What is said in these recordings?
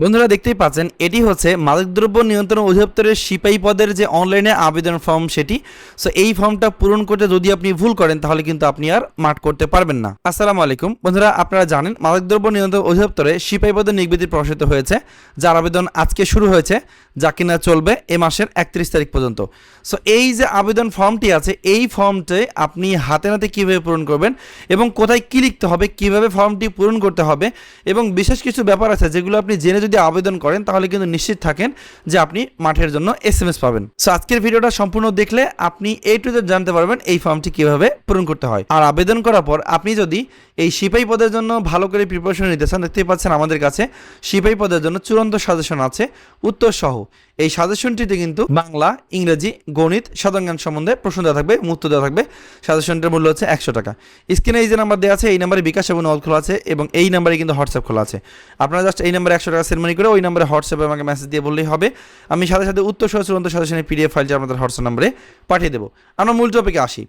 বন্ধুরা দেখতেই পাচ্ছেন, এটি হচ্ছে মাদকদ্রব্য নিয়ন্ত্রণ অধিদপ্তরের সিপাহী পদের যে অনলাইনে আবেদন ফর্ম সেটি। সো এই ফর্মটা পূরণ করতে যদি আপনি ভুল করেন, তাহলে কিন্তু আপনি আর মাঠ করতে পারবেন না। আসসালামু আলাইকুম। বন্ধুরা, আপনারা জানেন মাদকদ্রব্য নিয়ন্ত্রণ অধিদপ্তরে সিপাহী পদের নির্বিধি প্রকাশিত হয়েছে, যার আবেদন আজকে শুরু হয়েছে, যা কিনা চলবে এ মাসের একত্রিশ তারিখ পর্যন্ত। সো এই যে আবেদন ফর্মটি আছে, এই ফর্মটি আপনি হাতে নাতে কীভাবে পূরণ করবেন এবং কোথায় কী লিখতে হবে, কীভাবে ফর্মটি পূরণ করতে হবে এবং বিশেষ কিছু ব্যাপার আছে যেগুলো আপনি জেনে যদি আবেদন করেন, তাহলে কিন্তু নিশ্চিত থাকেন যে আপনি মাঠের জন্য এস এম এস পাবেন। সো আজকের ভিডিওটা সম্পূর্ণ দেখলে আপনি এই টু জানতে পারবেন এই ফর্মটি কীভাবে পূরণ করতে হয়। আর আবেদন করার পর আপনি যদি এই সিপাহী পদের জন্য ভালো করে প্রিপারেশন নিতে চান, দেখতেই পাচ্ছেন আমাদের কাছে সিপাহী পদের জন্য চূড়ান্ত সাজেশন আছে উত্তর সহ এই সাজেশনটিতে কিন্তু বাংলা, ইংরেজি, গণিত সাধারণ সম্বন্ধে প্রশ্ন দেওয়া থাকবে মুক্ত দেওয়া থাকবে। সাজেশনটির মূল্য হচ্ছে একশো টাকা। স্ক্রিনে এই যে নাম্বার দেওয়া আছে, এই নাম্বারে বিকাশ এবং নল খোলা আছে এবং এই নাম্বারে কিন্তু হোয়াটসঅ্যাপ খোলা আছে। আপনারা জাস্ট এই নাম্বারে একশো টাকা সেরমানি করে ওই নাম্বারে হোয়াটসঅ্যাপে আমাকে মেসেজ দিয়ে বললেই হবে। আমি সাথে সাথে উত্তর সহ চূড়ান্ত সাজেশনের পিডিএফ ফাইলটি আপনাদের হোয়াটসঅ্যাপ নাম্বারে পাঠিয়ে দেবো। আমরা মূল টপিকে আসি।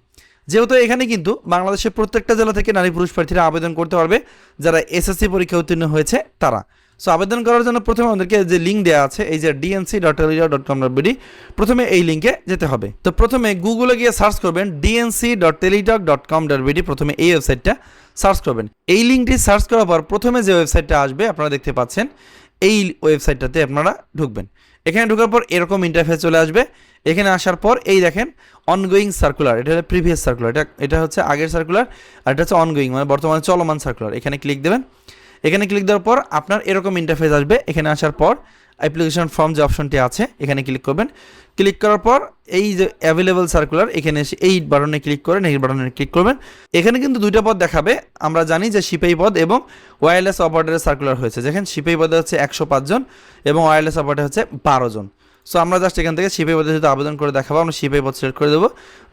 যেহেতু এখানে কিন্তু বাংলাদেশের প্রত্যেকটা জেলা থেকে নারী পুরুষ প্রার্থীরা আবেদন করতে পারবে, যারা এসএসসি পরীক্ষা উত্তীর্ণ হয়েছে তারা। সো আবেদন করার জন্য প্রথমে আমাদেরকে যে লিঙ্ক দেওয়া আছে, এই যে DNC dot dot com dot BD প্রথমে এই লিঙ্কে যেতে হবে। তো প্রথমে গুগলে গিয়ে সার্চ করবেন DNC dot Teletalk dot com dot BD প্রথমে এই ওয়েবসাইটটা সার্চ করবেন। এই লিঙ্কটি সার্চ করার পর প্রথমে যে ওয়েবসাইটটা আসবে, আপনারা দেখতে পাচ্ছেন, এই ওয়েবসাইটটাতে আপনারা ঢুকবেন। এখানে ঢোকার পর এরকম ইন্টারফেস চলে আসবে। এখানে আসার পর এই দেখেন অনগোয়িং সার্কুলার এটা হচ্ছে প্রিভিয়াস সার্কুলার এটা এটা হচ্ছে আগের সার্কুলার আর এটা হচ্ছে অনগোয়িং মানে বর্তমানে চলমান সার্কুলার এখানে ক্লিক দেবেন। এখানে ক্লিক দেওয়ার পর আপনার এরকম ইন্টারফেস আসবে। এখানে আসার পর অ্যাপ্লিকেশন ফর্ম যে অপশনটি আছে, এখানে ক্লিক করবেন। ক্লিক করার পর এই যে অ্যাভেলেবল সার্কুলার এখানে এসে এই বাটনে ক্লিক করে এই বাটনে ক্লিক করবেন। এখানে কিন্তু দুইটা পদ দেখাবে। আমরা জানি যে সিপাহী পদ এবং ওয়্যারলেস অপারেটরের সার্কুলার হয়েছে। যেখানে সিপাহী পদে হচ্ছে একশো পাঁচজন এবং ওয়্যারলেস অপারেটর হচ্ছে বারো জন। সো আমরা জাস্ট এখান থেকে সিপাহী পদে যেহেতু আবেদন করে দেখাবো। আমরা সিপাহী পদ সিলেক্ট করে দেবো।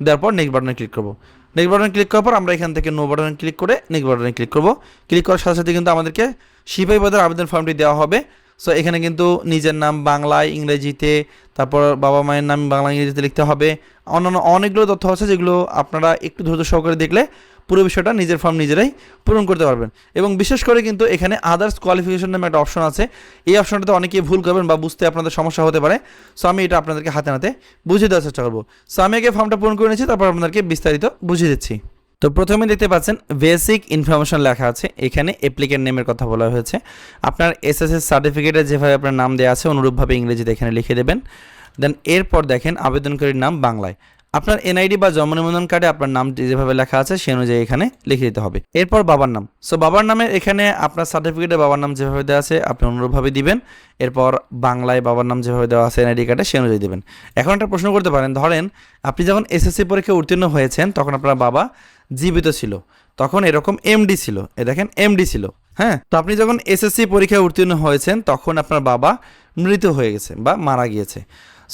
দেওয়ার পর নেক্সট বাটনে ক্লিক করব। নেক্সট বাটনে ক্লিক করার পর আমরা এখান থেকে নো বাটনে ক্লিক করে নেক্সট বাটনে ক্লিক করব। ক্লিক করার সাথে সাথে কিন্তু আমাদেরকে সিপাহী পদের আবেদন ফর্মটি দেওয়া হবে। সো এখানে কিন্তু নিজের নাম বাংলায় ইংরেজিতে, তারপর বাবা মায়ের নাম বাংলা ইংরেজিতে লিখতে হবে। অন্যান্য অনেকগুলো তথ্য আছে যেগুলো আপনারা একটু ধৈর্য সহকারে দেখলে পুরো বিষয়টা নিজের ফর্ম নিজেরাই পূরণ করতে পারবেন। এবং বিশেষ করে কিন্তু এখানে আদার্স কোয়ালিফিকেশন নামে একটা অপশন আছে। এই অপশনটাতে অনেকেই ভুল করবেন বা বুঝতে আপনাদের সমস্যা হতে পারে। সো আমি এটা আপনাদেরকে হাতে হাতে বুঝিয়ে দেওয়ার চেষ্টা করব। সো আমি আগে ফর্মটা পূরণ করে নিয়েছি, তারপর আপনাদেরকে বিস্তারিত বুঝিয়ে দিচ্ছি। তো প্রথমে দেখতে পাচ্ছেন বেসিক ইনফরমেশন লেখা আছে। এখানে অ্যাপ্লিকেন্ট নেমের কথা বলা হয়েছে। আপনার এস এসএসএস সার্টিফিকেটে যেভাবে আপনার নাম দেওয়া আছে, অনুরূপভাবে ইংরেজিতে এখানে লিখে দেবেন। দেন এরপর দেখেন, আবেদনকারীর নাম বাংলায়। আপনার এনআইডি বা জন্ম নিবন্ধন কার্ডে আপনার নাম যেভাবে লেখা আছে সে অনুযায়ী এখানে লিখে দিতে হবে। এরপর বাবার নাম। সো বাবার নামে এখানে আপনার সার্টিফিকেটে বাবার নাম যেভাবে দেওয়া আছে আপনি অনুরূপভাবে দিবেন। এরপর বাংলায় বাবার নাম যেভাবে দেওয়া আছে এনআইডি কার্ডে সে অনুযায়ী দেবেন। এখন একটা প্রশ্ন করতে পারেন, ধরেন আপনি যখন এসএসসি পরীক্ষায় উত্তীর্ণ হয়েছেন, তখন আপনার বাবা জীবিত ছিল। তখন এরকম এমডি ছিল। এ দেখেন এমডি ছিল। হ্যাঁ? তো আপনি যখন এসএসসি পরীক্ষায় উত্তীর্ণ হয়েছেন, তখন আপনার বাবা মৃত হয়ে গেছে বা মারা গিয়েছে।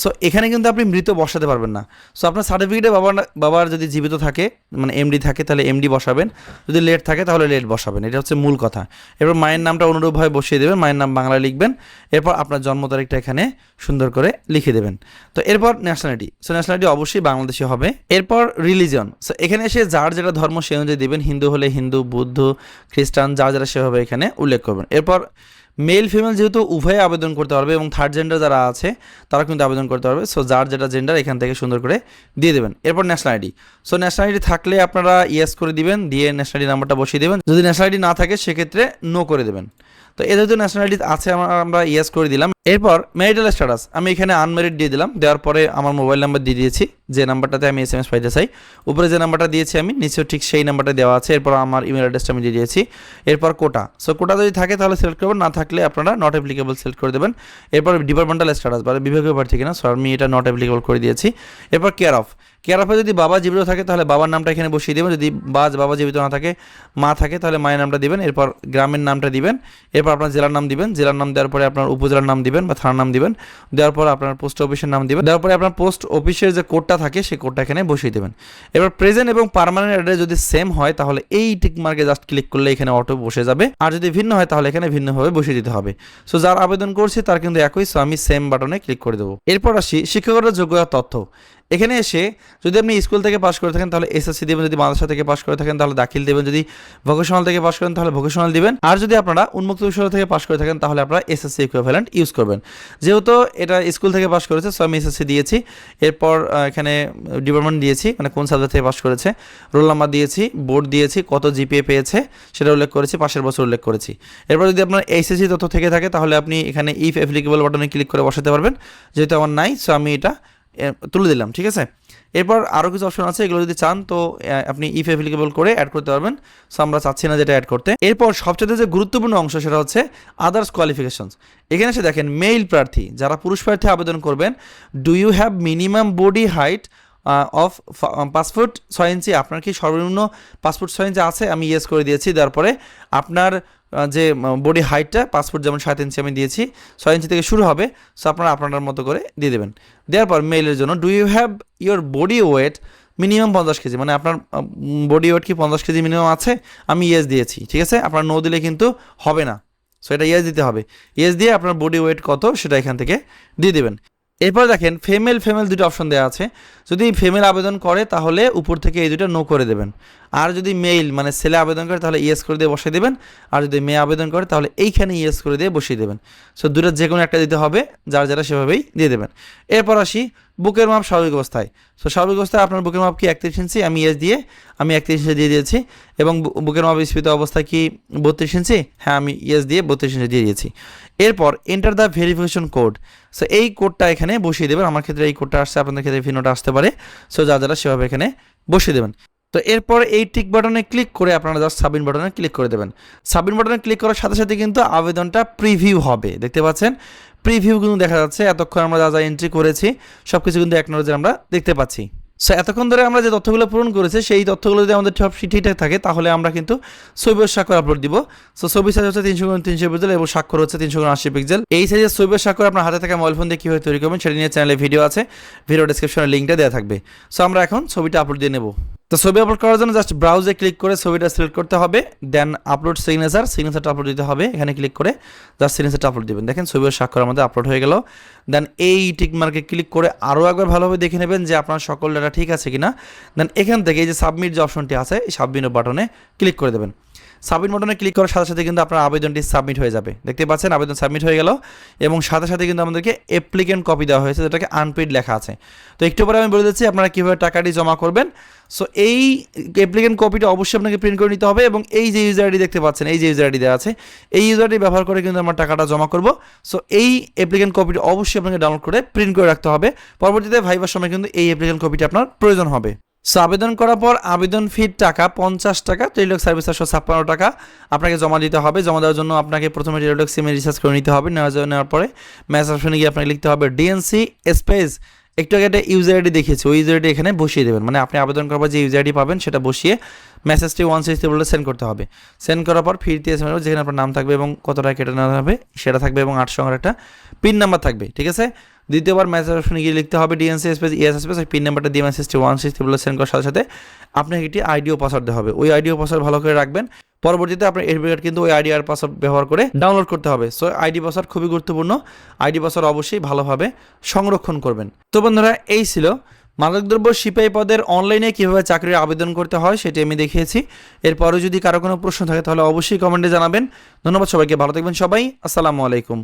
সো এখানে কিন্তু আপনি মৃত বসাতে পারবেন না। সো আপনার সার্টিফিকেটে বাবার বাবার যদি জীবিত থাকে মানে এমডি থাকে, তাহলে এমডি বসাবেন। যদি লেট থাকে, তাহলে লেট বসাবেন। এটা হচ্ছে মূল কথা। এরপর মায়ের নামটা অনুরূপভাবে বসিয়ে দেবেন, মায়ের নাম বাংলায় লিখবেন। এরপর আপনার জন্ম তারিখটা এখানে সুন্দর করে লিখে দেবেন। তো এরপর ন্যাশনালিটি সো ন্যাশনালিটি অবশ্যই বাংলাদেশি হবে। এরপর রিলিজন সো এখানে এসে যার যেটা ধর্ম সে অনুযায়ী দেবেন। হিন্দু হলে হিন্দু, বুদ্ধ, খ্রিস্টান যার যারা সেভাবে এখানে উল্লেখ করবেন। এরপর মেল ফিমেল যেহেতু উভয়ে আবেদন করতে পারবে এবং থার্ড জেন্ডার যারা আছে তারা কিন্তু আবেদন করতে পারবে। সো যার যেটা জেন্ডার এখান থেকে সুন্দর করে দিয়ে দেবেন। এরপর national ID so national ID থাকলে আপনারা ইয়েস করে দিবেন, দিয়ে ন্যাশনাল আইডি নাম্বারটা বসিয়ে দেবেন। যদি ন্যাশনাল আইডি না থাকে, সেক্ষেত্রে নো করে দেবেন। তো এদের যেহেতু ন্যাশনালিটি আছে, আমরা আমরা ইয়েস করে দিলাম। এরপর ম্যারিটাল স্ট্যাটাস আমি এখানে আনমেরিড দিয়ে দিলাম। দেওয়ার পরে আমার মোবাইল নাম্বার দিয়ে দিয়েছি। যে নাম্বারটাতে আমি এস এম এস পাইতে চাই, উপরে যে নাম্বারটা দিয়েছি আমি, নিচেও ঠিক সেই নাম্বারটা দেওয়া আছে। এরপর আমার ইমেল অ্যাড্রেসটা আমি দিয়ে দিয়েছি। এরপর কোটা সো কোটা যদি থাকে তাহলে সিলেক্ট করবেন না থাকলে আপনারা নট অ্যাপ্লিকেবল সিলেক্ট করে দেবেন। এরপর ডিপার্টমেন্টাল স্ট্যাটাস বা বিভাগীয় প্রার্থী কিনা সো আমি এটা নট অ্যাপ্লিকেবল করে দিয়েছি। এরপর কেয়ার অফ কেয়ার অফে যদি বাবা জীবিত থাকে, তাহলে বাবার নামটা এখানে বসিয়ে দেবেন। যদি বাজ বাবা জীবিত না থাকে, মা থাকে, তাহলে মায়ের নামটা দিবেন। এরপর গ্রামের নামটা দিবেন। এরপর আপনার জেলার নাম দিবেন। জেলার নাম দেওয়ার পরে আপনার উপজেলার নাম দিবেন বা থানার নাম দিবেন। দেওয়ার পর আপনার পোস্ট অফিসের নাম দিবেন। দেওয়ার পরে আপনার পোস্ট অফিসের যে কোডটা থাকে, সেই কোডটা এখানে বসিয়ে দেবেন। এবার প্রেজেন্ট এবং পার্মানেন্ট অ্যাড্রেস যদি সেম হয়, তাহলে এই টিক মার্কে জাস্ট ক্লিক করলে এখানে অটো বসে যাবে। আর যদি ভিন্ন হয়, তাহলে এখানে ভিন্নভাবে বসিয়ে দিতে হবে। সো যার আবেদন করছি, তার কিন্তু একই সো আমি সেম বাটনে ক্লিক করে দেবো। এরপর আসি শিক্ষকতার যোগ্যতা তথ্য। এখানে এসে যদি আপনি স্কুল থেকে পাশ করে থাকেন, তাহলে এসএসসি দেবেন। যদি মাদ্রাসা থেকে পাশ করে থাকেন, তাহলে দাখিল দেবেন। যদি ভোকেশনাল থেকে পাশ করেন, তাহলে ভোকেশনাল দিবেন। আর যদি আপনারা উন্মুক্ত বিশ্ববিদ্যালয় থেকে পাশ করে থাকেন, তাহলে আপনারা এসএসসি ইকুইভ্যালেন্ট ইউজ করবেন। যেহেতু এটা স্কুল থেকে পাশ করেছে সো আমি এসএসসি দিয়েছি। এরপর এখানে ডিপার্টমেন্ট দিয়েছি মানে কোন সাবজেক্ট থেকে পাশ করেছে। রোল নাম্বার দিয়েছি বোর্ড দিয়েছি, কত জিপিএ পেয়েছে, সেটা উল্লেখ করেছি, পাশের বছর উল্লেখ করেছি। এরপর যদি আপনার এসএসসি তথ্য থেকে থাকে, তাহলে আপনি এখানে ইফ অ্যাপ্লিকেবল বাটনে ক্লিক করে বসাতে পারবেন। যেহেতু আমার নাই সো আমি এটা তুলে দিলাম, ঠিক আছে? এরপর আরও কিছু অপশন আছে, এগুলো যদি চান, তো আপনি ইফ অ্যাপ্লিকেবল করে অ্যাড করতে পারবেন। সো আমরা চাচ্ছি না যেটা অ্যাড করতে। এরপর সবচেয়ে যে গুরুত্বপূর্ণ অংশ, সেটা হচ্ছে আদার্স কোয়ালিফিকেশনস এখানে এসে দেখেন মেইল প্রার্থী, যারা পুরুষ প্রার্থী আবেদন করবেন do you have minimum body height of passport ছয় ইঞ্চি? আপনার কি সর্বনিম্ন পাসপোর্ট ছয় ইঞ্চি আছে? আমি ইয়েস করে দিয়েছি তারপরে আপনার যে বডি হাইটটা পাসপোর্ট যেমন সাত ইঞ্চি আমি দিয়েছি, ছয় ইঞ্চি থেকে শুরু হবে সো আপনারা আপনার মতো করে দিয়ে দেবেন। দেওয়ার পর মেলের জন্য do you have your body weight minimum পঞ্চাশ কেজি? মানে আপনার বডি ওয়েট কি পঞ্চাশ কেজি মিনিমাম আছে? আমি ইয়েস দিয়েছি, ঠিক আছে? আপনার নো দিলে কিন্তু হবে না। সো এটা ইয়েস দিতে হবে। ইয়েস দিয়ে আপনার বডি ওয়েট কত, সেটা এখান থেকে দিয়ে দেবেন। এরপর দেখেন ফেমেল ফেমেল দুটো অপশন দেওয়া আছে। যদি ফেমেল আবেদন করে, তাহলে উপর থেকে এই দুটো নো করে দেবেন। আর যদি মেইল মানে ছেলে আবেদন করে, তাহলে ইয়েস করে দিয়ে বসিয়ে দেবেন। আর যদি মেয়ে আবেদন করে, তাহলে এইখানে ইয়েস করে দিয়ে বসিয়ে দেবেন। সো দুটো যে কোনো একটা দিতে হবে, যার যারা সেভাবেই দিয়ে দেবেন। এরপর আসি, বুকের মাপ স্বাভাবিক অবস্থায়। সো স্বাভাবিক অবস্থায় আপনার বুকের মাপ কি একত্রিশ ইঞ্চি আমি ইয়েস দিয়ে, আমি একত্রিশ ইঞ্চি দিয়ে দিয়েছি। এবং বুকের মাপ স্ফীত অবস্থায় কি বত্রিশ ইঞ্চি হ্যাঁ আমি ইয়েস দিয়ে বত্রিশ ইঞ্চি দিয়ে দিয়েছি। এরপর enter the verification code so এই কোডটা এখানে বসিয়ে দেবেন। আমার ক্ষেত্রে এই কোডটা আসছে, আপনাদের ক্ষেত্রে ভিনোটা আসতে পারে। সো যা যারা সেভাবে এখানে বসিয়ে দেবেন। তো এরপর এই টিক বাটনে ক্লিক করে আপনারা জাস্ট সাবমিট বাটনে ক্লিক করে দেবেন। সাবমিট বাটনে ক্লিক করার সাথে সাথে কিন্তু আবেদনটা প্রিভিউ হবে, দেখতে পাচ্ছেন? প্রিভিউ কিন্তু দেখা যাচ্ছে, এতক্ষণ আমরা যা যা এন্ট্রি করেছি সব কিছু কিন্তু এক নজরে আমরা দেখতে পাচ্ছি। সো এতক্ষণ ধরে আমরা যে তথ্যগুলো পূরণ করেছি, সেই তথ্যগুলো যদি আমাদের সব ঠিকঠাক থাকে, তাহলে আমরা কিন্তু ছবি ও স্বাক্ষর আপলোড দিব। সো ছবি সাইজ হচ্ছে তিনশো গুণ তিনশো পিক্সেল এবং স্বাক্ষর হচ্ছে তিনশো গুণ আশি পিক্সেল এই সাইজের ছবি ও স্বাক্ষর আপনার হাতে থাকা মোবাইল ফোন দিয়ে কীভাবে তৈরি করবেন, সেটা নিয়ে চ্যানেলে ভিডিও আছে। ভিডিও ডিসক্রিপশনে লিঙ্কটা দেওয়া থাকবে। সো আমরা এখন ছবিটা আপলোড দিয়ে নেব। তো ছবি আপলোড করার জন্য জাস্ট ব্রাউজে ক্লিক করে ছবিটা সিলেক্ট করতে হবে দেন আপলোড সিগনেচার সিগনেচারটা আপলোড দিতে হবে, এখানে ক্লিক করে জাস্ট সিগনেচারটা আপলোড দিবেন। দেখেন ছবি স্বাক্ষর আমাদের আপলোড হয়ে গেল। দেন এই টিক মার্কে ক্লিক করে আরও একবার ভালোভাবে দেখে নেবেন যে আপনার সকল ডাটা ঠিক আছে কিনা। দেন এখান থেকে এই যে সাবমিট যে অপশনটি আছে, এই সাবমিট বাটনে ক্লিক করে দেবেন। সাবমিট বাটনে ক্লিক করার সাথে সাথে কিন্তু আপনার আবেদনটি সাবমিট হয়ে যাবে। দেখতে পাচ্ছেন আবেদন সাবমিট হয়ে গেল এবং সাথে সাথে কিন্তু আমাদেরকে অ্যাপ্লিকেন্ট কপি দেওয়া হয়েছে, যেটাকে আনপেড লেখা আছে। তো একটু পরে আমি বলে দিচ্ছি আপনারা কীভাবে টাকাটি জমা করবেন। সো এই অ্যাপ্লিকেন্ট কপিটা অবশ্যই আপনাকে প্রিন্ট করে নিতে হবে এবং এই যে ইউজার আইডি দেখতে পাচ্ছেন, এই যে ইউজার আইডি দেওয়া আছে, এই ইউজার আইডি ব্যবহার করে কিন্তু আমরা টাকাটা জমা করব। সো এই অ্যাপ্লিকেন্ট কপিটা অবশ্যই আপনাকে ডাউনলোড করে প্রিন্ট করে রাখতে হবে। পরবর্তীতে ভাইবার সময় কিন্তু এই অ্যাপ্লিকেন্ট কপিটা আপনার প্রয়োজন হবে। সো আবেদন করার পর আবেদন ফির টাকা পঞ্চাশ টাকা টেলিটক সার্ভিস চারশো ছাপ্পান্ন টাকা আপনাকে জমা দিতে হবে। জমা দেওয়ার জন্য আপনাকে প্রথমে টেলিটক সিমে রিচার্জ করে নিতে হবে। নেওয়ার নেওয়ার পরে ম্যাচ অপশনে গিয়ে আপনাকে লিখতে হবে ডিএনসি স্পেস একটু আগে একটা ইউজার আইডি দেখিয়েছি, ওই ইউজার আইডি এখানে বসিয়ে দেবেন। মানে আপনি আবেদন করার পর যে ইউজার আইডি পাবেন, সেটা বসিয়ে মেসেজটি ওয়ান সিক্সটি বলে সেন্ড করতে হবে। সেন্ড করার পর ফিরতে এসে যেখানে আপনার নাম থাকবে এবং কত টাকা কেটে নেওয়া হবে, সেটা থাকবে এবং আটশো একটা পিন নাম্বার থাকবে, ঠিক আছে? দ্বিতীয়বার মেসেজ অপশনে গিয়ে লিখতে হবে DNC space ES space PIN নাম্বারটা দিয়ে মেসেজটি ওয়ান সিক্সটি বলে সেন্ড করার সাথে সাথে আপনাকে একটি আইডিও পাসওয়ার্ড দেওয়া হবে। ওই আইডিও পাসওয়ার্ড ভালো করে রাখবেন। পরবর্তীতে আপনার এডমিট কার্ড কিন্তু ওই আইডি আর পাসওয়ার্ড ব্যবহার করে ডাউনলোড করতে হবে। সো আইডি পাসওয়ার্ড খুবই গুরুত্বপূর্ণ। আইডি পাসওয়ার্ড অবশ্যই ভালোভাবে সংরক্ষণ করবেন। তো বন্ধুরা, এই ছিল মাদকদ্রব্য সিপাহী পদের অনলাইনে কীভাবে চাকরির আবেদন করতে হয় সেটি আমি দেখিয়েছি। এরপরে যদি কারও কোনো প্রশ্ন থাকে, তাহলে অবশ্যই কমেন্টে জানাবেন। ধন্যবাদ সবাইকে, ভালো থাকবেন সবাই। আসসালামু আলাইকুম।